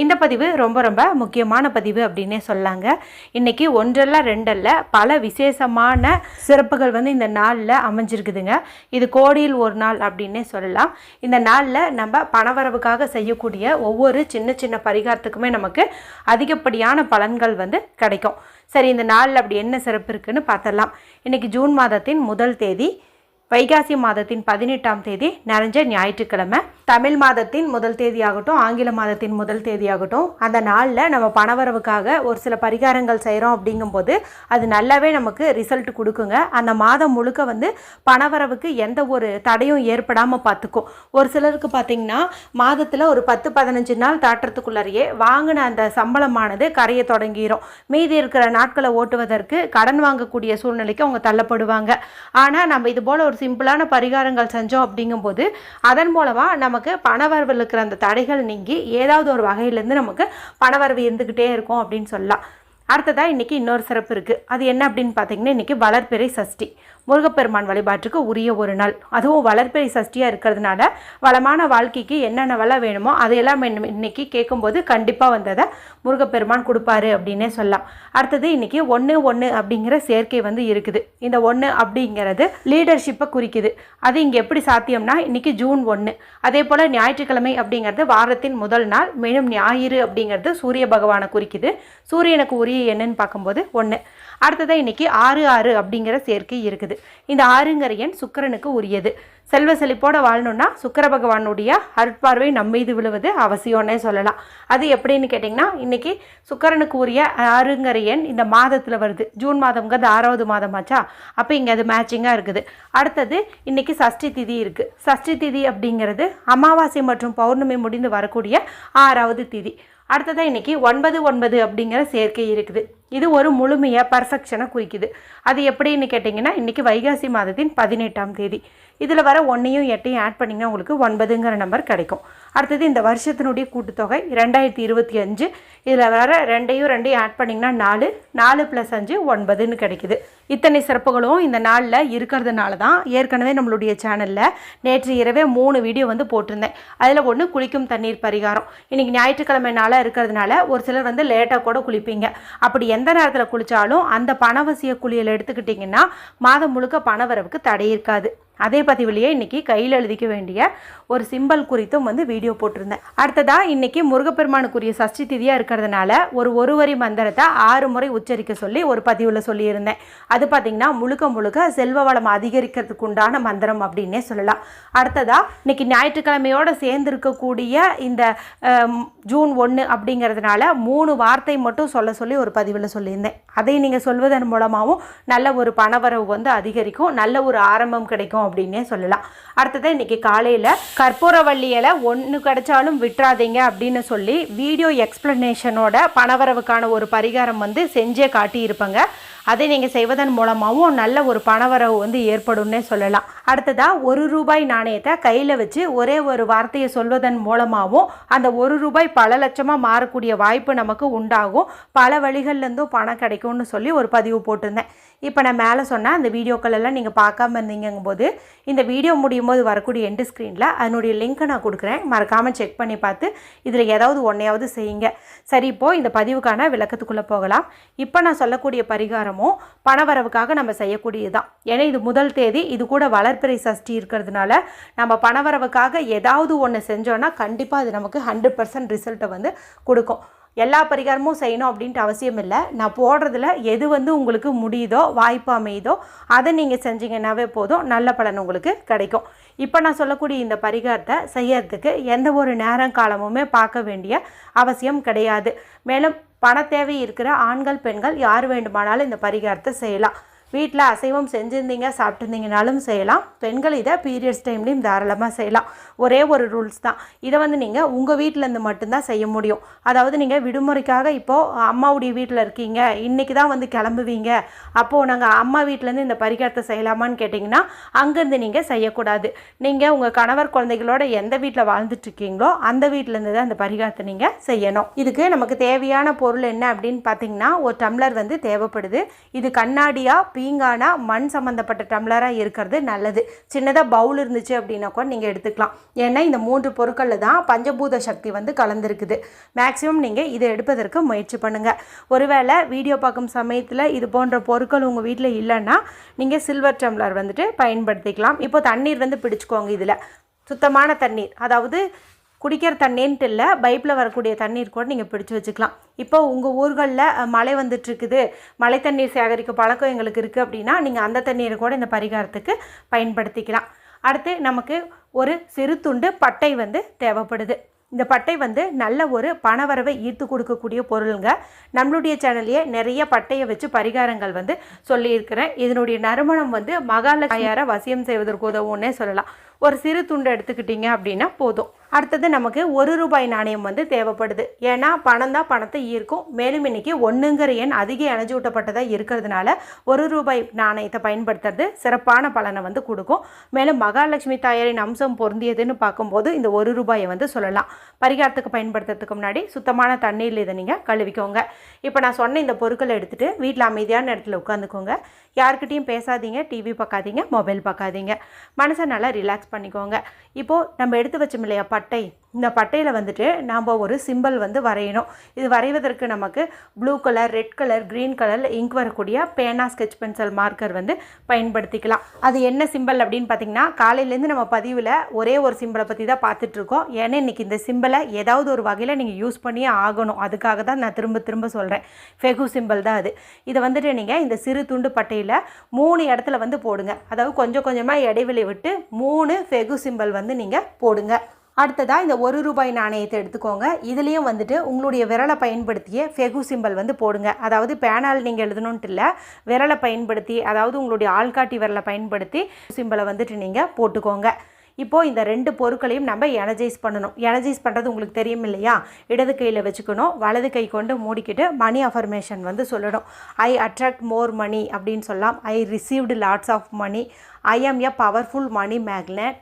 இந்த பதிவு ரொம்ப ரொம்ப முக்கியமான பதிவு அப்படின்னே சொல்லாங்க. இன்றைக்கி ஒன்றல்ல ரெண்டல்ல பல விசேஷமான சிறப்புகள் வந்து இந்த நாளில் அமைஞ்சிருக்குதுங்க. இது கோடியில் ஒரு நாள் அப்படின்னே சொல்லலாம். இந்த நாளில் நம்ம பணவரவுக்காக செய்யக்கூடிய ஒவ்வொரு சின்ன சின்ன பரிகாரத்துக்குமே நமக்கு அதிகப்படியான பலன்கள் வந்து கிடைக்கும். சரி இந்த நாளில் அப்படி என்ன சிறப்பு இருக்குன்னு பார்த்தலாம் இன்றைக்கி ஜூன் மாதத்தின் முதல் தேதி வைகாசி மாதத்தின் பதினெட்டாம் தேதி நிறைஞ்ச ஞாயிற்றுக்கிழமை. தமிழ் மாதத்தின் முதல் தேதியாகட்டும் ஆங்கில மாதத்தின் முதல் தேதியாகட்டும் அந்த நாளில் நம்ம பணவரவுக்காக ஒரு சில பரிகாரங்கள் செய்கிறோம் அப்படிங்கும்போது அது நல்லாவே நமக்கு ரிசல்ட் கொடுக்குங்க. அந்த மாதம் முழுக்க வந்து பணவரவுக்கு எந்த ஒரு தடையும் ஏற்படாமல் பார்த்துக்கும். ஒரு சிலருக்கு பார்த்திங்கன்னா மாதத்தில் ஒரு பத்து பதினஞ்சு நாள் தாட்டுறதுக்குள்ளாரியே வாங்கின அந்த சம்பளமானது கரைய தொடங்கிரும். மீதி இருக்கிற நாட்களை ஓட்டுவதற்கு கடன் வாங்கக்கூடிய சூழ்நிலைக்கு அவங்க தள்ளப்படுவாங்க. ஆனால் நம்ம இது போல் ஒரு சிம்பிளான பரிகாரங்கள் செஞ்சோம் அப்படிங்கும்போது அதன் மூலமாக நமக்கு பணவரவில் இருக்கிற அந்த தடைகள் நீங்கி ஏதாவது ஒரு வகையிலேருந்து நமக்கு பணவரவு இருந்துக்கிட்டே இருக்கும் அப்படின்னு சொல்லலாம். அடுத்ததாக இன்றைக்கி இன்னொரு சிறப்பு இருக்குது அது என்ன அப்படின்னு பார்த்தீங்கன்னா இன்றைக்கி வளர்பிறை சஷ்டி. முருகப்பெருமான் வழிபாட்டுக்கு உரிய ஒரு நாள். அதுவும் வளர்பிறை சஷ்டியாக இருக்கிறதுனால வளமான வாழ்க்கைக்கு என்னென்ன வளம் வேணுமோ அதையெல்லாம் இன்றைக்கி இன்னைக்கு கேட்கும்போது கண்டிப்பாக வந்ததை முருகப்பெருமான் கொடுப்பாரு அப்படின்னே சொல்லலாம். அடுத்தது இன்றைக்கி ஒன்று ஒன்று அப்படிங்கிற சேர்க்கை வந்து இருக்குது. இந்த ஒன்று அப்படிங்கிறது லீடர்ஷிப்பை குறிக்குது. அது இங்கே எப்படி சாத்தியம்னா இன்றைக்கி ஜூன் ஒன்று அதே போல் ஞாயிற்றுக்கிழமை அப்படிங்கிறது வாரத்தின் முதல் நாள் மேலும் ஞாயிறு அப்படிங்கிறது சூரிய பகவானை குறிக்குது. சூரியனுக்கு உரிய என்னன்னு பார்க்கும்போது ஒன்று அடுத்ததாக இன்னைக்கு ஆறு ஆறு அப்படிங்கிற சேர்க்கை இருக்குது. இந்த ஆறுங்கிற எண் சுக்கரனுக்கு உரியது. செல்வ செழிப்போடு வாழணும்னா சுக்கர பகவானுடைய அருட்பார்வை நம்ம மீது விழுவது அவசியம்னே சொல்லலாம். அது எப்படின்னு கேட்டிங்கன்னா இன்னைக்கு சுக்கரனுக்கு உரிய ஆறுங்கிற எண் இந்த மாதத்தில் வருது. ஜூன் மாதம்ங்கிறது ஆறாவது மாதமாச்சா அப்போ இங்கே அது மேட்சிங்காக இருக்குது. அடுத்தது இன்னைக்கு சஷ்டி திதி இருக்குது சஷ்டி திதி அப்படிங்கிறது அமாவாசை மற்றும் பௌர்ணமி முடிந்து வரக்கூடிய ஆறாவது திதி. அடுத்ததாக இன்றைக்கி ஒன்பது ஒன்பது அப்படிங்கிற சேர்க்கை இருக்குது. இது ஒரு முழுமையாக பர்ஃபெக்ஷனை குறிக்குது. அது எப்படின்னு கேட்டிங்கன்னா இன்றைக்கி வைகாசி மாதத்தின் பதினெட்டாம் தேதி. இதில் வர ஒன்றையும் எட்டையும் ஆட் பண்ணிங்கன்னா உங்களுக்கு ஒன்பதுங்கிற நம்பர் கிடைக்கும். அடுத்தது இந்த வருஷத்தினுடைய கூட்டுத்தொகை ரெண்டாயிரத்தி இருபத்தி அஞ்சு. இதில் வர ரெண்டையும் ரெண்டையும் ஆட் பண்ணிங்கன்னா நாலு நாலு ப்ளஸ் அஞ்சு ஒன்பதுன்னு கிடைக்குது. இத்தனை சிறப்புகளும் இந்த நாளில் இருக்கிறதுனால தான் ஏற்கனவே நம்மளுடைய சேனலில் நேற்று இரவே மூணு வீடியோ வந்து போட்டிருந்தேன். அதில் ஒன்று குளிக்கும் தண்ணீர் பரிகாரம். இன்றைக்கி ஞாயிற்றுக்கிழமை நாளாக இருக்கிறதுனால ஒரு சிலர் வந்து லேட்டாக கூட குளிப்பீங்க. அப்படி எந்த நேரத்தில் குளித்தாலும் அந்த பணவசிய குளியல் எடுத்துக்கிட்டிங்கன்னா மாதம் முழுக்க பணவரவுக்கு தடை இருக்காது. அதே பதிவிலேயே இன்றைக்கி கையில் எழுதிக்க வேண்டிய ஒரு சிம்பல் குறித்தும் வந்து வீடியோ போட்டிருந்தேன். அடுத்ததாக இன்னைக்கு முருகப்பெருமானுக்குரிய சஷ்டி திதியாக இருக்கிறதுனால ஒரு ஒரு வரி மந்திரத்தை ஆறு முறை உச்சரிக்க சொல்லி ஒரு பதிவில் சொல்லியிருந்தேன். அது பார்த்திங்கன்னா முழுக்க முழுக்க செல்வ வளம் அதிகரிக்கிறதுக்கு உண்டான மந்திரம் அப்படின்னே சொல்லலாம். அடுத்ததாக இன்றைக்கி ஞாயிற்றுக்கிழமையோடு சேர்ந்து இருக்கக்கூடிய இந்த ஜூன் ஒன்று அப்படிங்கிறதுனால மூணு வார்த்தை மட்டும் சொல்ல சொல்லி ஒரு பதிவில் சொல்லியிருந்தேன். அதை நீங்கள் சொல்வதன் மூலமாகவும் நல்ல ஒரு பணவரவு வந்து அதிகரிக்கும் நல்ல ஒரு ஆரம்பம் கிடைக்கும் அப்படின்னே சொல்லலாம். அடுத்தது இன்னைக்கு காலையில் கற்பூரவள்ளி இலை ஒன்று கிடைச்சாலும் விட்டுறாதீங்க அப்படின்னு சொல்லி வீடியோ எக்ஸ்பிளனேஷனோட பணவரவுக்கான ஒரு பரிகாரம் வந்து செஞ்சே காட்டியிருப்பேங்க. அதை நீங்கள் செய்வதன் மூலமாகவும் நல்ல ஒரு பணவரவு வந்து ஏற்படும்னே சொல்லலாம். அடுத்ததாக ஒரு ரூபாய் நாணயத்தை கையில் வச்சு ஒரே ஒரு வார்த்தையை சொல்வதன் மூலமாகவும் அந்த ஒரு ரூபாய் பல லட்சமாக மாறக்கூடிய வாய்ப்பு நமக்கு உண்டாகும். பல வழிகள்லேருந்தும் பணம் கிடைக்கும்னு சொல்லி ஒரு பதிவு போட்டிருந்தேன். இப்போ நான் மேலே சொன்ன அந்த வீடியோக்கள் எல்லாம் நீங்கள் பார்க்காம இருந்தீங்கும் போது இந்த வீடியோ முடியும் போது வரக்கூடிய எண்டு ஸ்க்ரீனில் அதனுடைய லிங்க்கை நான் கொடுக்குறேன். மறக்காமல் செக் பண்ணி பார்த்து இதில் ஏதாவது ஒன்றையாவது செய்யுங்க. சரி இப்போது இந்த பதிவுக்கான விளக்கத்துக்குள்ளே போகலாம். இப்போ நான் சொல்லக்கூடிய பரிகாரம் பரிகாரமும் பணவரவுக்காக நம்ம செய்யக்கூடியதுதான். ஏன்னா இது முதல் தேதி இது கூட வளர்ப்பிறை சஷ்டி இருக்கிறதுனால நம்ம பணவரவுக்காக ஏதாவது ஒன்று செஞ்சோன்னா கண்டிப்பாக அது நமக்கு ஹண்ட்ரட் பர்சன்ட் ரிசல்ட்டை வந்து கொடுக்கும். எல்லா பரிகாரமும் செய்யணும் அப்படின்ட்டு அவசியம் இல்லை. நான் போடுறதுல எது வந்து உங்களுக்கு முடியுதோ வாய்ப்பு அமையுதோ அதை நீங்கள் செஞ்சீங்கன்னாவே போதும். நல்ல பலன் உங்களுக்கு கிடைக்கும். இப்போ நான் சொல்லக்கூடிய இந்த பரிகாரத்தை செய்யறதுக்கு எந்த ஒரு நேரம் காலமுமே பார்க்க வேண்டிய அவசியம் கிடையாது. மேலும் பண தேவை இருக்கிற ஆண்கள் பெண்கள் யார் வேண்டுமானாலும் இந்த பரிகாரத்தை செய்யலாம். வீட்டில் அசைவம் செஞ்சுருந்தீங்க சாப்பிட்டுருந்தீங்கனாலும் செய்யலாம். பெண்கள் இதை பீரியட்ஸ் டைம்லேயும் தாராளமாக செய்யலாம். ஒரே ஒரு ரூல்ஸ் தான். இதை வந்து நீங்கள் உங்கள் வீட்டிலேருந்து மட்டும்தான் செய்ய முடியும். அதாவது நீங்கள் விடுமுறைக்காக இப்போது அம்மாவுடைய வீட்டில் இருக்கீங்க. இன்றைக்கி தான் வந்து கிளம்புவீங்க. அப்போது நாங்கள் அம்மா வீட்டிலேருந்து இந்த பரிகாரத்தை செய்யலாமான்னு கேட்டிங்கன்னா அங்கேருந்து நீங்கள் செய்யக்கூடாது. நீங்கள் உங்கள் கணவர் குழந்தைகளோட எந்த வீட்டில் வாழ்ந்துட்டு இருக்கீங்களோ அந்த வீட்டிலேருந்து தான் இந்த பரிகாரத்தை நீங்கள் செய்யணும். இதுக்கு நமக்கு தேவையான பொருள் என்ன அப்படின்னு பார்த்தீங்கன்னா ஒரு டம்ளர் வந்து தேவைப்படுது. இது கண்ணாடியாக பீங்கானா மண் சம்மந்தப்பட்ட டம்ளராக இருக்கிறது நல்லது. சின்னதாக பவுல் இருந்துச்சு அப்படின்னா கூட நீங்கள் எடுத்துக்கலாம். ஏன்னா இந்த மூன்று பொருட்களில் தான் பஞ்சபூத சக்தி வந்து கலந்துருக்குது. மேக்ஸிமம் நீங்கள் இதை எடுப்பதற்கு முயற்சி பண்ணுங்கள் ஒருவேளை வீடியோ பார்க்கும் சமயத்தில் இது போன்ற பொருட்கள் உங்கள் வீட்டில் இல்லைன்னா நீங்கள் சில்வர் டம்ளர் வந்துட்டு பயன்படுத்திக்கலாம். இப்போ தண்ணீர் வந்து பிடிச்சிக்கோங்க இதில். சுத்தமான தண்ணீர். அதாவது குடிக்கிற தண்ணின்ட்டு இல்லை பைப்பில் வரக்கூடிய தண்ணீர் கூட நீங்கள் பிடிச்சி வச்சுக்கலாம். இப்போ உங்கள் ஊர்களில் மழை வந்துட்டுருக்குது மழை தண்ணீர் சேகரிக்க பழக்கம் எங்களுக்கு இருக்குது அப்படின்னா நீங்கள் அந்த தண்ணீரை கூட இந்த பரிகாரத்துக்கு பயன்படுத்திக்கலாம். அடுத்து நமக்கு ஒரு சிறு துண்டு பட்டை வந்து தேவைப்படுது. இந்த பட்டை வந்து நல்ல ஒரு பணவரவை ஈர்த்து கொடுக்கக்கூடிய பொருளுங்க. நம்மளுடைய சேனல்லையே நிறைய பட்டையை வச்சு பரிகாரங்கள் வந்து சொல்லியிருக்கிறேன். இதனுடைய நறுமணம் வந்து மகாலட்சுமியாரை வசியம் செய்வதற்கு உதவும்னே சொல்லலாம். ஒரு சிறு துண்டு எடுத்துக்கிட்டீங்க அப்படின்னா போதும். அடுத்தது நமக்கு ஒரு ரூபாய் நாணயம் வந்து தேவைப்படுது. ஏன்னா பணம் தான் பணத்தை ஈர்க்கும். மேலும் இன்றைக்கி ஒன்றுங்கிற எண் அதிக எனஜூட்டப்பட்டதாக இருக்கிறதுனால ஒரு ரூபாய் நாணயத்தை பயன்படுத்துறது சிறப்பான பலனை வந்து கொடுக்கும். மேலும் மகாலட்சுமி தாயாரின் அம்சம் பொருந்தியதுன்னு பார்க்கும்போது இந்த ஒரு ரூபாயை வந்து சொல்லலாம். பரிகாரத்துக்கு பயன்படுத்துறதுக்கு முன்னாடி சுத்தமான தண்ணீரில் இதை நீங்கள் கழுவிக்கோங்க. இப்போ நான் சொன்ன இந்த பொருட்களை எடுத்துகிட்டு வீட்டில் அமைதியான இடத்துல உட்காந்துக்கோங்க. யார்கிட்டயும் பேசாதீங்க டிவி பார்க்காதீங்க மொபைல் பார்க்காதீங்க. மனசை நல்லா ரிலாக்ஸ் பண்ணிக்கோங்க. இப்போது நம்ம எடுத்து வச்சோம் இல்லையா பட்டை. இந்த பட்டையில் வந்துட்டு நாம் ஒரு சிம்பிள் வந்து வரையணும். இது வரைவதற்கு நமக்கு blue colour red colour green கலரில் இங்க் வரக்கூடிய பேனா ஸ்கெட்ச் பென்சில் மார்க்கர் வந்து பயன்படுத்திக்கலாம். அது என்ன சிம்பிள் அப்படின்னு பார்த்தீங்கன்னா காலையிலேருந்து நம்ம பதிவில் ஒரே ஒரு சிம்பிளை பற்றி தான் பார்த்துட்ருக்கோம் ஏன்னா இன்றைக்கி இந்த சிம்பிளை ஏதாவது ஒரு வகையில் நீங்கள் யூஸ் பண்ணியே ஆகணும். அதுக்காக தான் நான் திரும்ப திரும்ப சொல்கிறேன் ஃபெகு சிம்பிள் தான் அது. இதை வந்துட்டு நீங்கள் இந்த சிறு துண்டு பட்டையில் மூணு இடத்துல வந்து போடுங்க. அதாவது கொஞ்சம் கொஞ்சமாக இடைவெளி விட்டு மூணு ஃபெகு சிம்பிள் வந்து நீங்கள் போடுங்க. அடுத்ததாக இந்த ஒரு ரூபாய் நாணயத்தை எடுத்துக்கோங்க. இதுலேயும் வந்துட்டு உங்களுடைய விரலை பயன்படுத்திய ஃபெகு சிம்பல் வந்து போடுங்க. அதாவது பேனால் நீங்கள் எழுதணுன்ட்டு இல்லை விரலை பயன்படுத்தி அதாவது உங்களுடைய ஆள்காட்டி விரலை பயன்படுத்தி சிம்பலை வந்துட்டு நீங்கள் போட்டுக்கோங்க. இப்போது இந்த ரெண்டு பொருட்களையும் நம்ம எனர்ஜைஸ் பண்ணணும். எனர்ஜைஸ் பண்ணுறது உங்களுக்கு தெரியும் இல்லையா? இடது கையில் வச்சுக்கணும். வலது கை கொண்டு மூடிக்கிட்டு மணி அஃபர்மேஷன் வந்து சொல்லணும். ஐ அட்ராக்ட் மோர் மணி அப்படின்னு சொல்லலாம். I received lots of money I am a powerful money magnet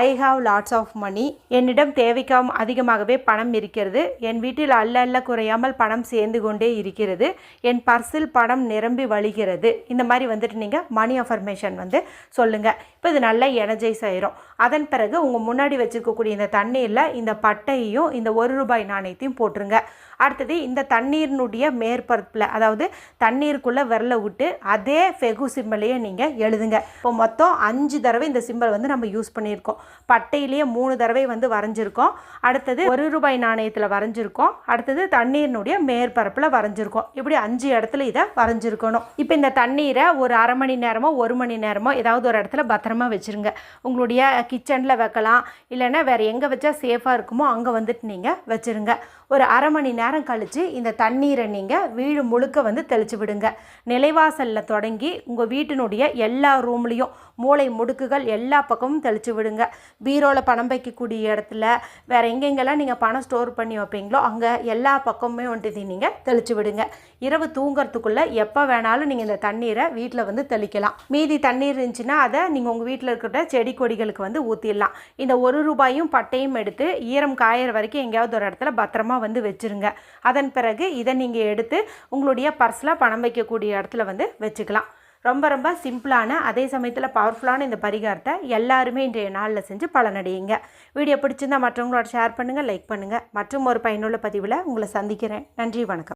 I have lots of money என்னிடம் தேவைக்காம் அதிகமாகவே பணம் இருக்கிறது. என் வீட்டில் அல்ல அல்ல குறையாமல் பணம் சேர்ந்து கொண்டே இருக்கிறது. என் பர்சில் பணம் நிரம்பி வழிகிறது. இந்த மாதிரி வந்துட்டு நீங்கள் மணி அஃபர்மேஷன் வந்து சொல்லுங்கள் இப்போ இது நல்லா எனர்ஜைஸ் ஆயிரும். அதன் பிறகு உங்கள் முன்னாடி வச்சுருக்கக்கூடிய இந்த தண்ணீரில் இந்த பட்டையையும் இந்த ஒரு ரூபாய் நாணயத்தையும் போட்டுருங்க. அடுத்தது இந்த தண்ணீரினுடைய மேற்பரப்பில் அதாவது தண்ணீருக்குள்ளே விரல விட்டு அதே ஃபெகு சிம்பிளையே நீங்கள் எழுதுங்க. இப்போ மொத்தம் அஞ்சு தடவை இந்த சிம்பிள் வந்து நம்ம யூஸ் பண்ணியிருக்கோம். பட்டையிலேயே மூணு தடவை வந்து வரைஞ்சிருக்கோம். அடுத்தது ஒரு ரூபாய் நாணயத்தில் வரைஞ்சிருக்கோம். அடுத்தது தண்ணீரினுடைய மேற்பரப்பில் வரைஞ்சிருக்கோம். இப்படி அஞ்சு இடத்துல இதை வரைஞ்சிருக்கணும். இப்போ இந்த தண்ணீரை ஒரு அரை மணி நேரமோ ஒரு மணி நேரமோ ஏதாவது ஒரு இடத்துல பத்திரமா வச்சுருங்க. உங்களுடைய கிச்சனில் வைக்கலாம். இல்லைன்னா வேறு எங்கே வச்சா சேஃபாக இருக்குமோ அங்கே வந்துட்டு நீங்கள் வச்சுருங்க. ஒரு அரை மணி நேரம் கழித்து இந்த தண்ணீரை நீங்கள் வீடு முழுக்க வந்து தெளித்து விடுங்க. நிலைவாசலில் தொடங்கி உங்கள் வீட்டினுடைய எல்லா ரூம்லேயும் மூளை முடுக்குகள் எல்லா பக்கமும் தெளித்து விடுங்க. பீரோவில் பணம் வைக்கக்கூடிய இடத்துல வேறு எங்கெங்கெல்லாம் நீங்கள் பணம் ஸ்டோர் பண்ணி வைப்பீங்களோ அங்கே எல்லா பக்கமுமே வந்துட்டு நீங்கள் தெளித்து விடுங்க. இரவு தூங்கிறதுக்குள்ளே எப்போ வேணாலும் நீங்கள் இந்த தண்ணீரை வீட்டில் வந்து தெளிக்கலாம். மீதி தண்ணீர் இருந்துச்சுன்னா அதை நீங்கள் உங்கள் வீட்டில் இருக்கிற செடி கொடிகளுக்கு வந்து ஊற்றிடலாம் இந்த ஒரு ரூபாயும் பட்டையும் எடுத்து ஈரம் காயிற வரைக்கும் எங்கேயாவது ஒரு இடத்துல பத்திரமா வந்து வச்சுருங்க. அதன் பிறகு இதை நீங்கள் எடுத்து உங்களுடைய பர்ஸில் பணம் வைக்கக்கூடிய இடத்துல வந்து வச்சுக்கலாம். ரொம்ப ரொம்ப சிம்பிளான அதே சமயத்தில் பவர்ஃபுல்லான இந்த பரிகாரத்தை எல்லாருமே இன்றைய நாளில் செஞ்சு பலனடையுங்க. வீடியோ பிடிச்சிருந்தா மற்றவங்களோட ஷேர் பண்ணுங்கள் லைக் பண்ணுங்கள் மற்றும் ஒரு பயனுள்ள பதிவில் உங்களை சந்திக்கிறேன். நன்றி வணக்கம்.